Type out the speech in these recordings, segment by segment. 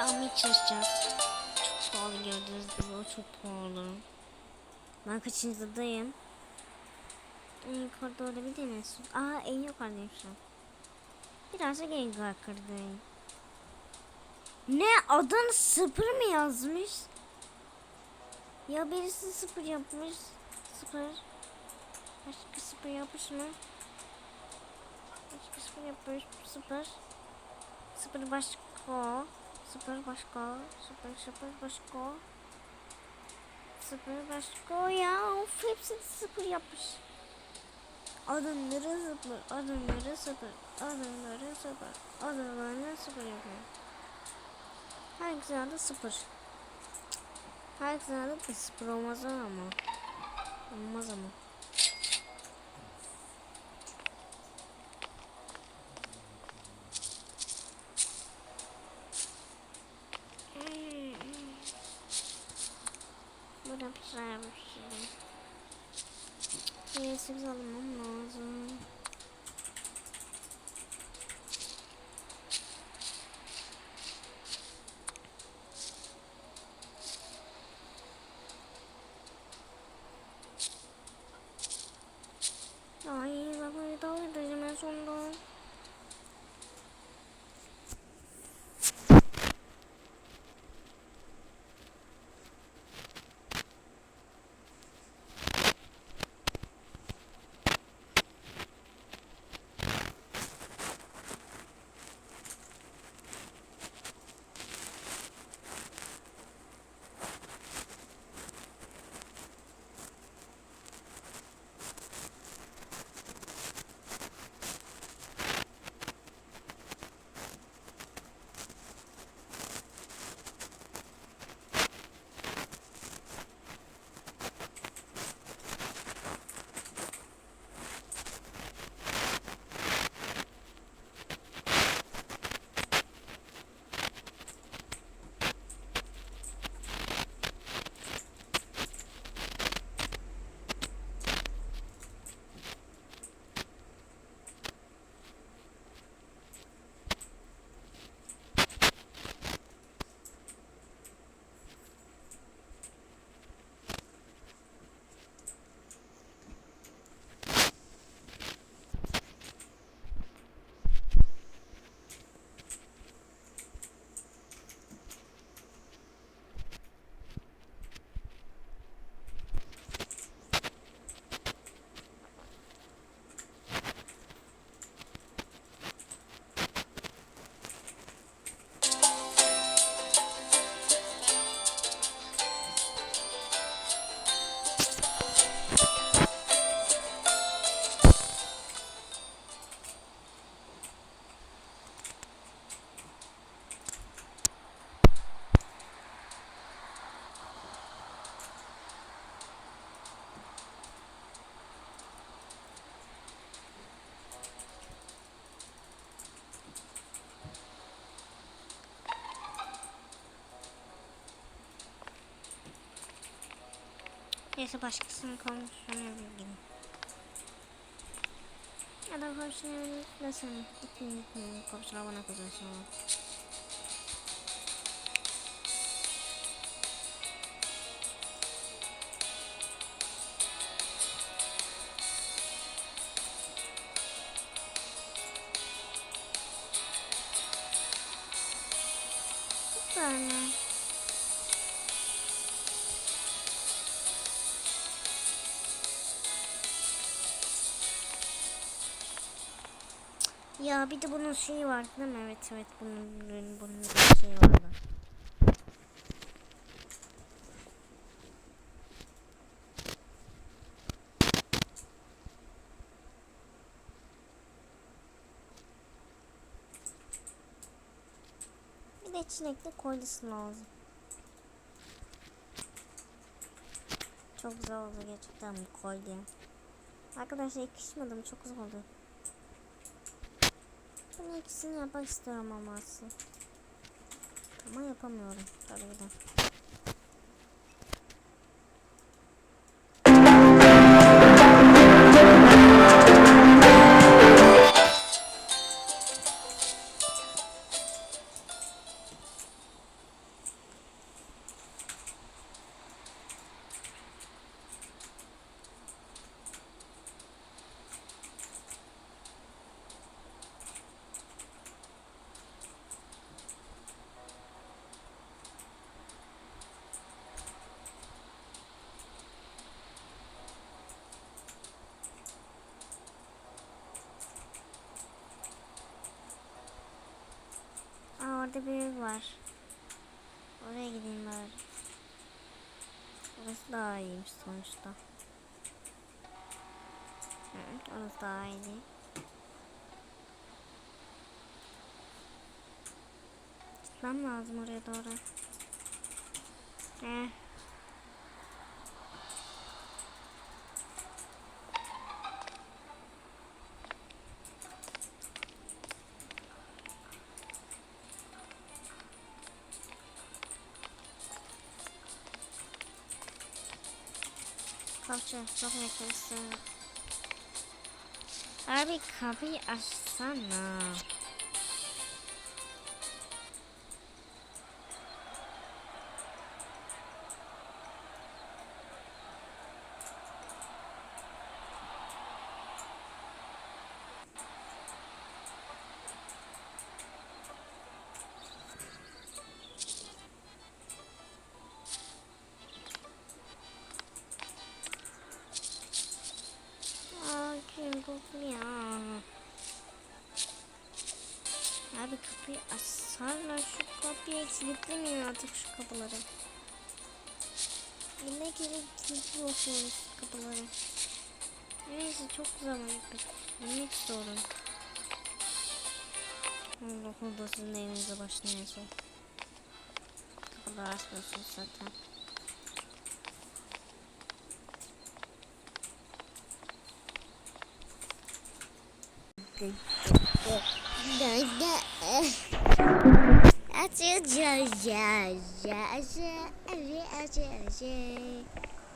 bunları almaya çalışacağız. Çok pahalı gördüğünüz gibi o çok pahalı. Ben kaçıncıdayım? En yukarıda olabilir mi? Aa en yukarıdayım şu an. Birazcık en yukarıdayım. Ne adın sıfır mı yazmış? Ya birisi sıfır yapmış. Sıfır. Başka sıfır yapmış mı? Başka sıfır yapmış. Sıfır. Sıfır başka. Sıfır başka. Sıfır sıfır başka. Sıfır başka ya. Of hepsini sıfır yapmış. Adımları sıfır. Adımları sıfır. Adımları sıfır. Adımları sıfır yapıyor. Herkesin adı sıfır. Herkesin adı da sıfır olmaz ama. Olmaz ama. Neyse başkasının komşusuna bilgin. Ya da komşuna nasıl? Bütün komşular bana kızıyor. Ya bir de bunun şeyi vardı değil mi? Evet evet bunun bunun, bir şeyi vardı. Bir de çilekli kolyesi lazım. Çok güzel oldu gerçekten bu kolye. Arkadaşlar yakışmadım çok güzel oldu. Ben ikisini yapmak istiyorum ama aslında. Ama yapamıyorum tabii de. Orası daha iyiymiş sonuçta. Hı, orası daha iyi. Gitmem lazım oraya doğru. Eh. Kapçı, kapıyı açsana. Abi kapıyı açsana. Açsana şu kapıyı kilitlemiyor artık şu kapıları. Yine gelip kilitliyorsunuz kapıları. Neyse çok zaman gitmek. Yemek istiyorum. Allah Allah sizin evinize başlayasın. Kapıları açmıyorsunuz zaten.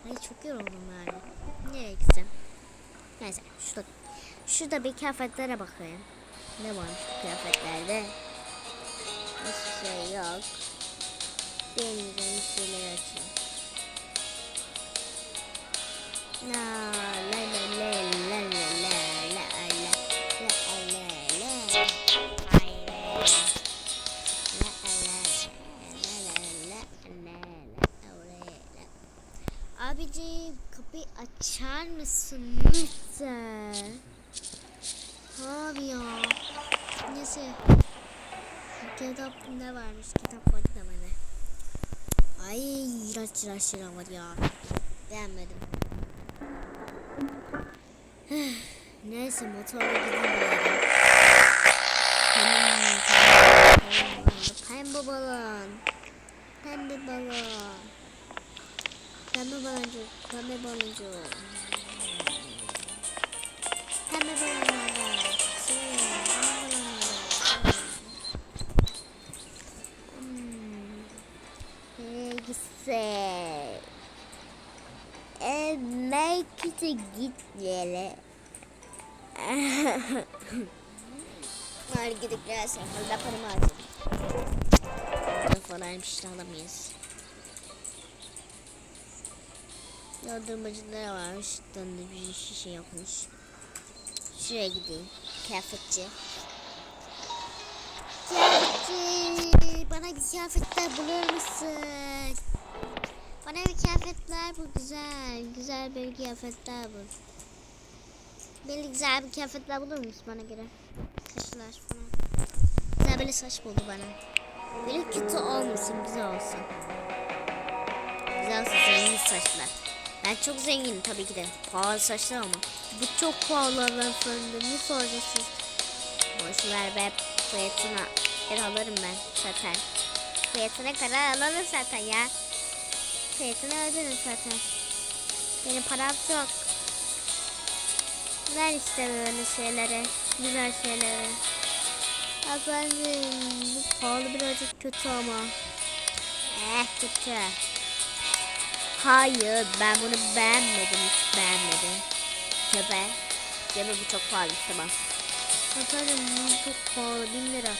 Ay çok yoruldum yani. Nereye gitsem? Neyse şurada, şurada bir kıyafetlere bakayım. Ne bu kıyafetlerde? Hiçbir şey yok. Benim bir şeyler açayım. La açar mısın lütfen? Abi ya. Neyse. Kitap ne varmış? Kitap vardı da bana. Ay iğrenç iğrenç şeyler var ya. Beğenmedim. Neyse motorla tamam, Pembe balon. Pembe balon. Pembe baloncu, pembe baloncu. Pembe baloncu. Şey, ee, gitsek. E, belki de gitmeyelim. Hadi gidip gelsin. Burada paramı harcayalım. Falan bir şey alamayız. Dondurmacı ne varmış? Dondurmacı şişe yapmış. Şuraya gideyim. Kıyafetçi. Kıyafetçi. Bana bir kıyafetler bulur musun? Bana bir kıyafetler bu güzel. Güzel bir kıyafetler bul. Böyle güzel bir kıyafetler bulur musun bana göre? Saçlar falan. Güzel böyle saç buldu bana. Böyle kötü olmasın, güzel olsun. Güzel olsun, zengin saçlar. Ben çok zenginim tabii ki de. Pahalı saçlar ama. Bu çok pahalı efendim. Ne soracaksınız? Boş ver be. Fiyatına ben alırım ben zaten. Fiyatına kadar alırım zaten ya. Fiyatını öderim zaten. Benim param çok. Ver işte böyle şeyleri. Güzel şeyleri. Efendim bu pahalı birazcık kötü ama. Eh kötü. Hayır ben bunu beğenmedim hiç beğenmedim. Köpe. Mi bu çok pahalı tamam. Efendim bu çok pahalı bin lira.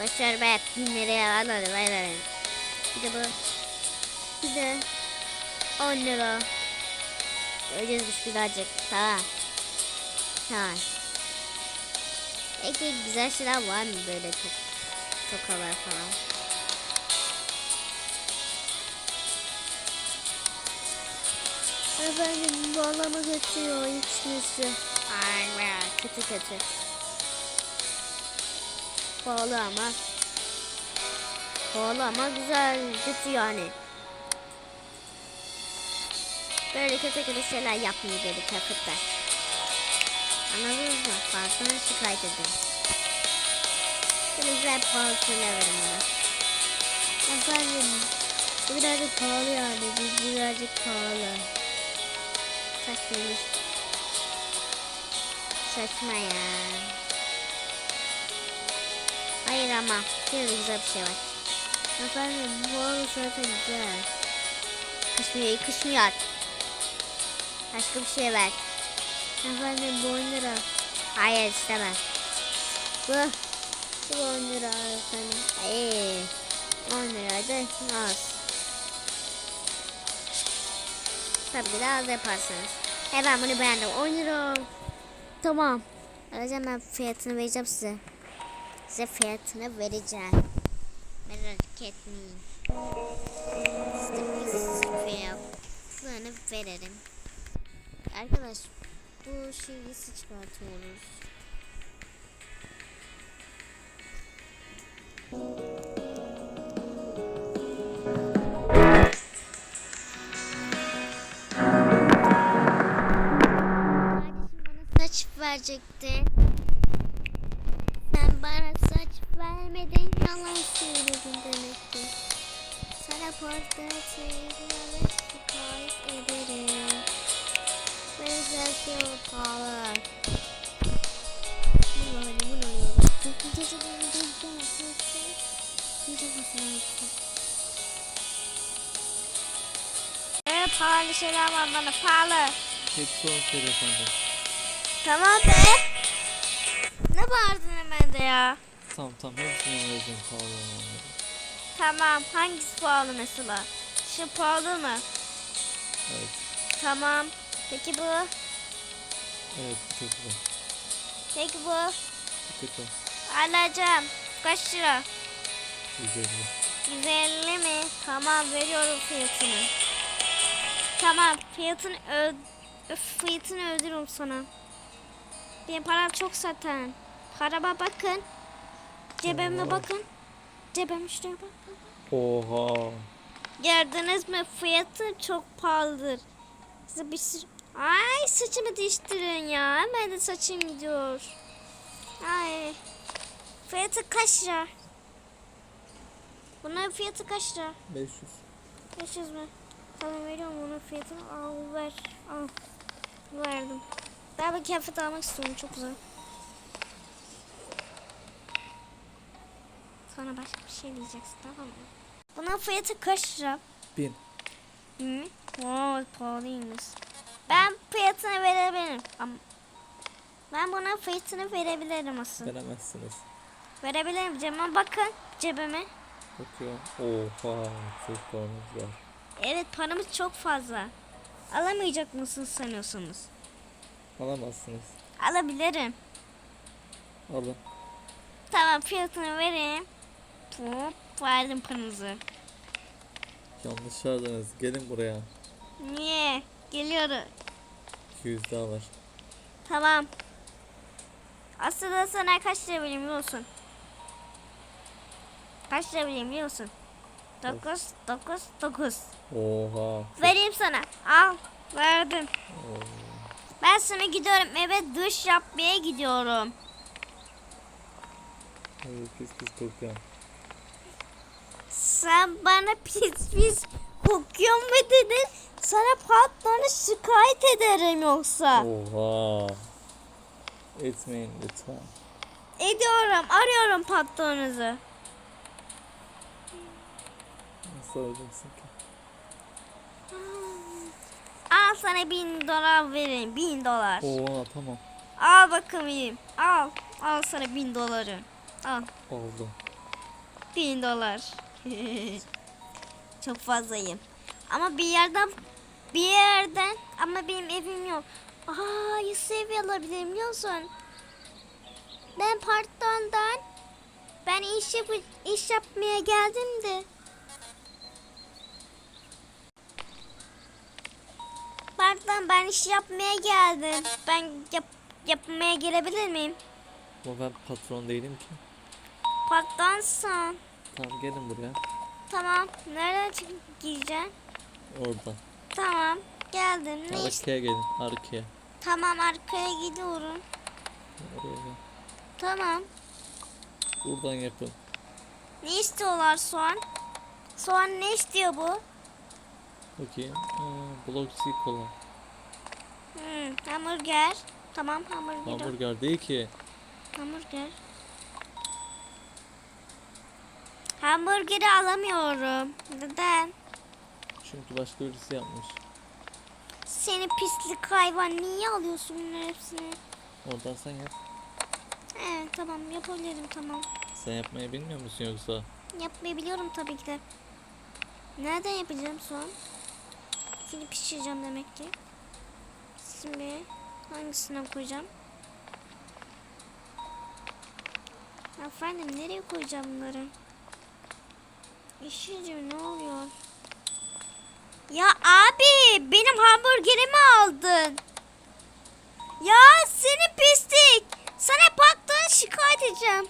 Başar be bin liraya alalım alalım. Bir de bu. Bir de 10 lira. Göreceğizmiş birazcık. Tamam. Tamam. Peki güzel şeyler var mı böyle çok tokalar falan? Efendim bağlama götürüyor içmesi. Ay kötü kötü. Pahalı ama Pahalı ama güzel. Kötü yani. Böyle kötü kötü şeyler yapmıyor dedi kıyafetler. Anladınız mı? Pardon şikayet edin. Böyle güzel pahalı şeyler verin bana. Efendim birazcık pahalı yani. Bu birazcık pahalı. Saçmalık. Saçma ya. Hayır ama de güzel bir şey var. Efendim bu arada zaten güzel. Kışmıyor, kışmıyor. Başka bir şey ver. Efendim bu 10 lira. Hayır istemem. Bu. Bu 10 lira efendim. Hayır. 10 lira da az. Tabii ki de az bunu beğendim. 10 lira. Tamam. Alacağım ben fiyatını vereceğim size. Size fiyatını vereceğim. Merak etmeyin. Size fiyatını veririm. Arkadaş bu şeyi çıkartıyoruz. Verecekti. Sen bana saç vermedin yalan söyledin demek ki. Sana portre çekmeme şikayet ederim. Güzel şey pahalı. Bu böyle bu ne oluyor? Gece böyle bir nasıl Gece Evet pahalı şeyler var bana pahalı. Hepsi 10 TL efendim. Tamam be. Ne bağırdın hemen de ya? Tamam tamam hepsini vereceğim pahalı olanları. Tamam hangisi pahalı mesela? Şu pahalı mı? Evet. Tamam. Peki bu? Evet bu çok güzel. Peki bu? Bu kötü. Alacağım. Kaç lira? 150. 150 mi? Tamam veriyorum fiyatını. Tamam fiyatını ö Öf, fiyatını ödürüm sana. Benim param çok zaten. Parama bakın. Cebime Oo. bakın. Cebim şuraya bak. Oha. Gördünüz mü? Fiyatı çok pahalıdır. Size bir sürü... Ay saçımı değiştirin ya. Hemen de saçım gidiyor. Ay. Fiyatı kaç lira? Bunların fiyatı kaç lira? 500. 500 mü? Tamam veriyorum onun fiyatını. Al ver. Al. Verdim. Ben bir kıyafet almak istiyorum. Çok güzel. Sonra başka bir şey diyeceksin tamam mı? Bunun fiyatı kaç lira? 1000. Hı? Wow, pahalıymış. Ben fiyatını verebilirim. Ama ben buna fiyatını verebilirim aslında. Veremezsiniz. Verebilirim. Cebime bakın. Cebime. Bakıyorum. Oha. Çok paramız var. Evet paramız çok fazla. Alamayacak mısınız sanıyorsunuz? Alamazsınız. Alabilirim. Alın. Tamam fiyatını vereyim. Hop verdim paranızı. Yanlış çağırdınız. Gelin buraya. Niye? Geliyorum. 200 daha var. Tamam. Aslında sana kaç lira vereyim biliyor musun? Kaç lira vereyim biliyor musun? 9, 9, 9. Oha. Vereyim sana. Al. Verdim. Oo. Ben sana gidiyorum eve duş yapmaya gidiyorum. Ay, pis pis kokuyor. Sen bana pis pis kokuyor mu dedin? Sana patronu şikayet ederim yoksa. Oha. Etmeyin lütfen. Ediyorum. Arıyorum patronunuzu. Nasıl olacaksın ki? Al sana bin dolar vereyim. Bin dolar. Oha tamam. Al bakayım. Al. Al sana bin doları. Al. Oldu. Bin dolar. Çok fazlayım. Ama bir yerden bir yerden ama benim evim yok. Aa, yüz ev alabilirim biliyor musun? Ben parttondan ben iş yap iş yapmaya geldim de. Pardon ben iş yapmaya geldim. Ben yap, yapmaya gelebilir miyim? Ama ben patron değilim ki. Patronsun. Tamam gelin buraya. Tamam. Nereden çıkıp giyeceğim? Orada. Tamam. Geldim. Ne Arkaya gelin. Arkaya. Tamam arkaya gidiyorum. Oraya gel. Tamam. Buradan yapın. Ne istiyorlar soğan? Soğan ne istiyor bu? Bakayım. Aa, Bloxy kola. Hmm, hamburger. Tamam hamburger. Hamburger değil ki. Hamburger. Hamburgeri alamıyorum. Neden? Çünkü başka birisi yapmış. Seni pislik hayvan niye alıyorsun bunların hepsini? Oradan sen yap. He tamam yapabilirim tamam. Sen yapmayı bilmiyor musun yoksa? Yapmayı biliyorum tabii ki de. Nereden yapacağım soğan? Seni pişireceğim demek ki. Şimdi hangisine koyacağım? Efendim nereye koyacağım bunları? İşiciğim ne oluyor? Ya abi benim hamburgerimi aldın. Ya seni pislik. Sana patron şikayet edeceğim.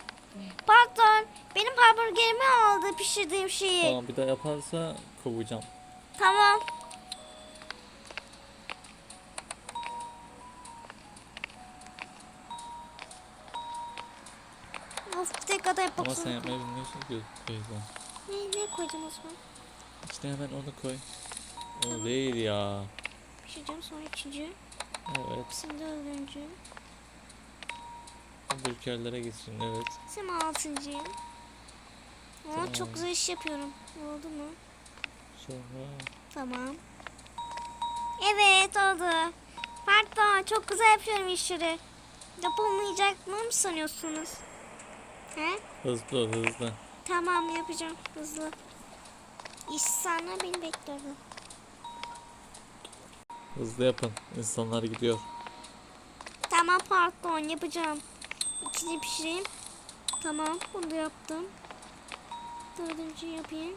Pardon. Benim hamburgerimi aldı pişirdiğim şeyi. Tamam. Tamam bir daha yaparsa kovacağım. Of Ama sen yapmayı bilmiyorsun ki o yüzden. Ne, ne koyacağım o zaman? İşte hemen onu koy. O değil ya. Pişireceğim sonra ikinci. Evet. Şimdi dördüncü. Burgerlere gitsin evet. Şimdi altıncı. Aa, Tamam. çok güzel iş yapıyorum. Oldu mu? Sonra Tamam. Evet oldu. Pardon çok güzel yapıyorum işleri. Yapılmayacak mı sanıyorsunuz? He? hızlı ol, hızlı. Tamam yapacağım hızlı. İş sana beni bekliyordu. Hızlı yapın. İnsanlar gidiyor. Tamam pardon yapacağım. İkinci pişireyim. Tamam bunu da yaptım. Dördüncü yapayım.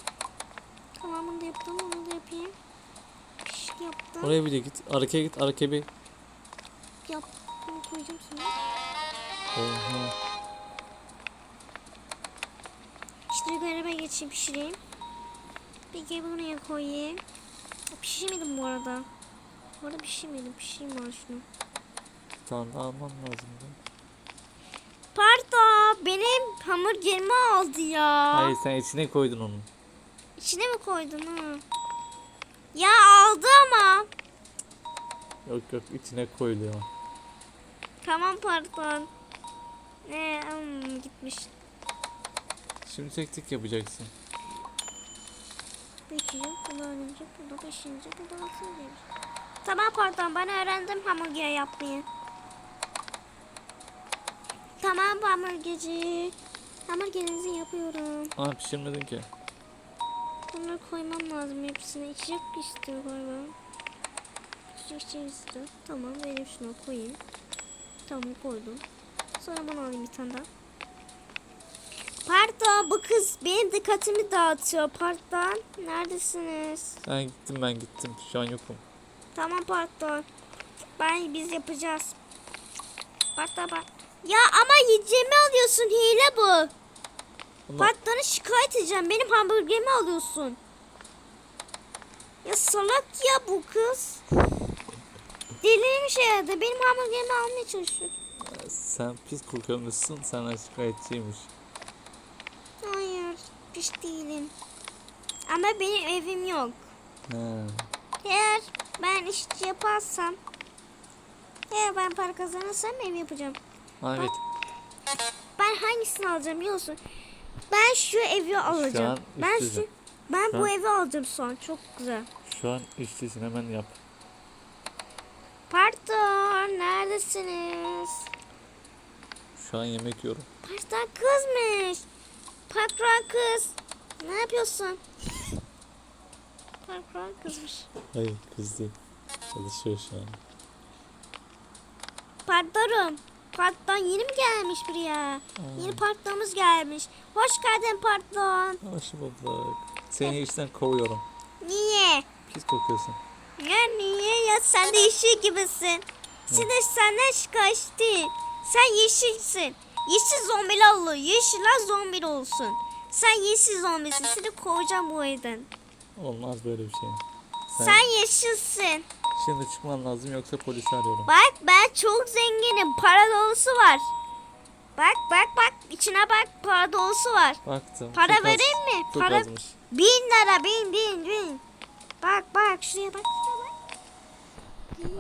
Tamam bunu da yaptım bunu da yapayım. Piş yaptım. Oraya bir de git. Arkaya git. Arkaya bir. Yap. Bunu koyacağım sonra. Oha. İşte göreve geçeyim pişireyim. Peki neye koyayım? Pişirmedim bu arada. Bu arada pişirmedim. Pişireyim ben şunu. Bir tane daha alman lazımdı. Pardon benim hamburgerimi aldı ya. Hayır sen içine koydun onu. İçine mi koydun ha? Ya aldı ama. Yok yok içine koyuluyor. Tamam pardon. Ne hmm, gitmiş. Şimdi tek tek yapacaksın. Peki bu dördüncü, bu da beşinci, bu da altıncı. Tamam pardon ben öğrendim hamburger yapmayı. Tamam hamburgerci. Hamburgerinizi yapıyorum. Aa pişirmedin ki. Bunları koymam lazım hepsine. İçecek istiyor galiba. İçecek şey istiyor. Tamam vereyim şunu koyayım. Tamam koydum. Sonra bunu alayım bir tane daha. Pardon bu kız benim dikkatimi dağıtıyor. Pardon neredesiniz? Ben gittim ben gittim. Şu an yokum. Tamam pardon. Ben biz yapacağız. Pardon bak. Ya ama yiyeceğimi alıyorsun hile bu. Ama Patronu şikayet edeceğim. Benim hamburgerimi alıyorsun. Ya salak ya bu kız. Delirmiş herhalde. Benim hamburgerimi almaya çalışıyor. sen pis kokuyormuşsun. Sana şikayetçiymiş. Piş değilim. Ama benim evim yok. He. Eğer ben işçi yaparsam eğer ben para kazanırsam ev yapacağım. Evet. Ben hangisini alacağım biliyor musun? Ben şu evi alacağım. an ben şu ben Şu bu an- evi alacağım son. Çok güzel. Şu an işçisin hemen yap. Pardon, neredesiniz? Şu an yemek yiyorum. Pardon kızmış. Patron kız. Ne yapıyorsun? Patron kızmış. Hayır kız değil. Çalışıyor şu an. Pardon. Pardon yeni mi gelmiş buraya? Yeni patronumuz gelmiş. Hoş geldin pardon. Hoş bulduk. Seni işten kovuyorum. Niye? Pis kokuyorsun. Ya niye ya sen de yeşil gibisin. Sen de senden şikayetçi. Sen yeşilsin. Yeşil zombili olur. Yeşiller zombili olsun. Sen yeşil zombisin. Seni kovacağım bu evden. Olmaz böyle bir şey. Sen, Sen yeşilsin. şimdi çıkman lazım yoksa polisi arıyorum. Bak ben çok zenginim. Para dolusu var. Bak bak bak. içine bak. Para dolusu var. Baktım. Para çok az- vereyim mi? Çok Para azmış. bin lira bin bin bin. Bak bak şuraya bak. şuraya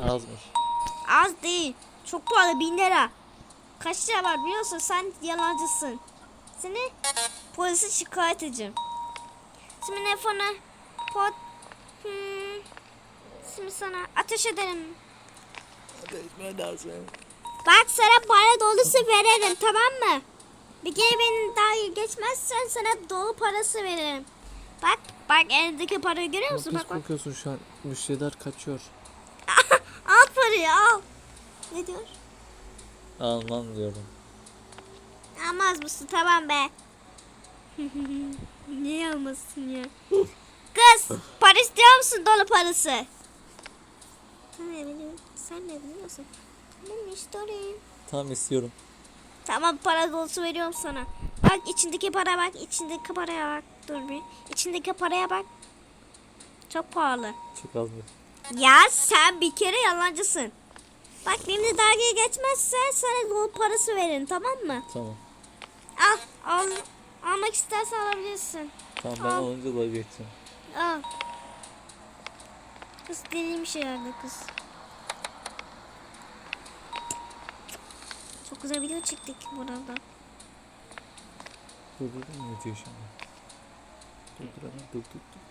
bak. Azmış. Az değil. Çok pahalı bin lira. Kaç lira var biliyorsun sen yalancısın. Seni polise şikayet edeceğim. Şimdi telefonu pot hmm, şimdi sana ateş ederim. Değişme lazım. Bak sana para dolusu veririm tamam mı? Bir kere beni daha geçmezsen sana dolu parası veririm. Bak bak eldeki parayı görüyor musun? Pis Bak bak. kokuyorsun şu an. Müşteriler kaçıyor. al parayı al. Ne diyor? Alman diyorum. Almaz mısın? Tamam be. Niye almasın ya? Kız para istiyor musun dolu parası? Sen ne biliyorsun? Sen ne biliyorsun? Ben istiyorum. Tamam istiyorum. Tamam para dolusu veriyorum sana. Bak içindeki para bak. içindeki paraya bak. Dur bir. İçindeki paraya bak. Çok pahalı. Çok azmış. Ya sen bir kere yalancısın. Bak benimle dalga geçmezsen sana dolu parası veririm tamam mı? Tamam. Al, al. Almak istersen alabilirsin. Tamam ben Al. alınca da geçeceğim. Al. Kız deliymiş herhalde kız. Çok güzel video çektik burada. Durdurdun mu videoyu şimdi? Durduralım dur dur dur.